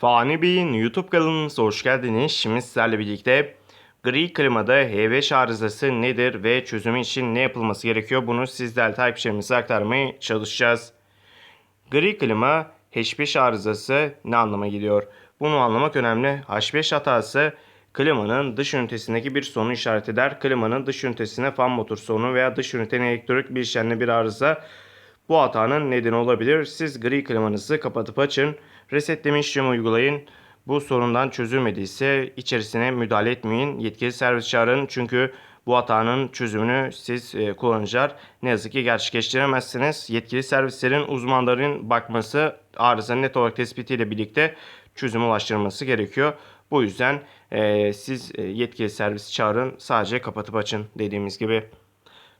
Fani Bey'in YouTube kanalımıza hoş geldiniz. Şimdi sizlerle birlikte gri klimada H5 arızası nedir ve çözümü için ne yapılması gerekiyor bunu sizlerle takipçilerimize aktarmaya çalışacağız. Gri klima H5 arızası ne anlama geliyor? Bunu anlamak önemli. H5 hatası klimanın dış ünitesindeki bir sorunu işaret eder. Klimanın dış ünitesine fan motor sorunu veya dış ünitenin elektronik bileşenli bir arıza bu hatanın nedeni olabilir. Siz gri klimanızı kapatıp açın. Resetleme işlemi uygulayın. Bu sorundan çözülmediyse içerisine müdahale etmeyin. Yetkili servis çağırın. Çünkü bu hatanın çözümünü siz e, kullanıcılar ne yazık ki gerçekleştiremezsiniz. Yetkili servislerin uzmanların bakması arızanın net olarak tespitiyle birlikte çözüme ulaştırılması gerekiyor. Bu yüzden e, siz e, yetkili servis çağırın. Sadece kapatıp açın dediğimiz gibi.